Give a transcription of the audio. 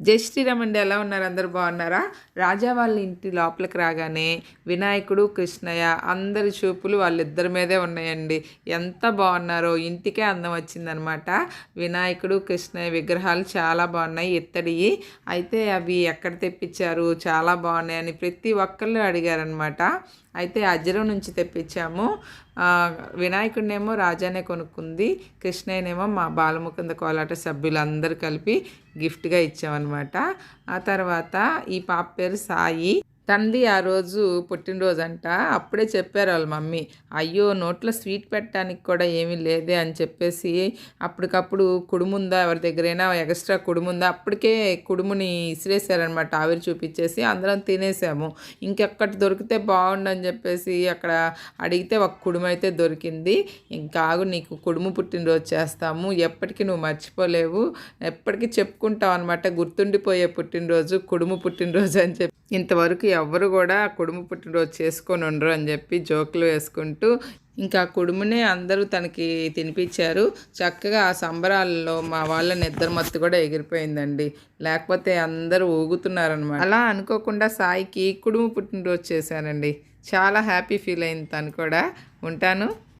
జై శ్రీరామ్ అండి ఎలా ఉన్నారు? అందరు బాగున్నారా? రాజా వాళ్ళ ఇంటి లోపలికి రాగానే వినాయకుడు కృష్ణయ్య అందరి చూపులు వాళ్ళిద్దరి మీదే ఉన్నాయండి. ఎంత బాగున్నారో ఇంటికే అందం వచ్చిందనమాట. వినాయకుడు కృష్ణయ్య విగ్రహాలు చాలా బాగున్నాయి ఇత్తడివి అయితే అవి ఎక్కడ తెప్పించారు? చాలా బాగున్నాయని ప్రతి ఒక్కళ్ళు అడిగారనమాట. అయితే అజ్రం నుంచి తెప్పించాము. వినాయకుడినేమో రాజానే కొనుక్కుంది కృష్ణయ్యనేమో మా బాలముకుంద కోలాట సభ్యులందరూ కలిపి గిఫ్ట్గా ఇచ్చామన్నమాట. ఆ తర్వాత ఈ పాప పేరు సాయి. తండ్రి ఆ రోజు పుట్టినరోజు అంట అప్పుడే చెప్పారు వాళ్ళ మమ్మీ అయ్యో నోట్లో స్వీట్ పెట్టడానికి కూడా ఏమీ లేదే అని చెప్పేసి అప్పటికప్పుడు కుడుముందా ఎవరి దగ్గరైనా ఎక్స్ట్రా కుడుముందా అప్పటికే కుడుముని ఇసిరేసారనమాట ఆవిరి చూపించేసి అందరం తినేసాము. ఇంకెక్కటి దొరికితే బాగుండని చెప్పేసి అక్కడ అడిగితే ఒక కుడుము అయితే దొరికింది ఇంకాగు నీకు కుడుము పుట్టినరోజు చేస్తాము. ఎప్పటికీ నువ్వు మర్చిపోలేవు. ఎప్పటికీ చెప్పుకుంటావు అనమాట గుర్తుండిపోయే పుట్టినరోజు కుడుము పుట్టినరోజు అని చెప్పి. ఇంతవరకు ఎవ్వరు కూడా కుడుము పుట్టినరోజు చేసుకొని ఉండరు అని చెప్పి జోకులు వేసుకుంటూ ఇంకా కుడుమునే అందరూ తనకి తినిపించారు. చక్కగా ఆ సంబరాల్లో మా వాళ్ళ నిద్ర మత్తు కూడా ఎగిరిపోయిందండి. లేకపోతే అందరూ ఊగుతున్నారనమాట అలా అనుకోకుండా సాయికి కుడుము పుట్టినరోజు చేశానండి. చాలా హ్యాపీ ఫీల్ అయింది తను కూడా. ఉంటాను.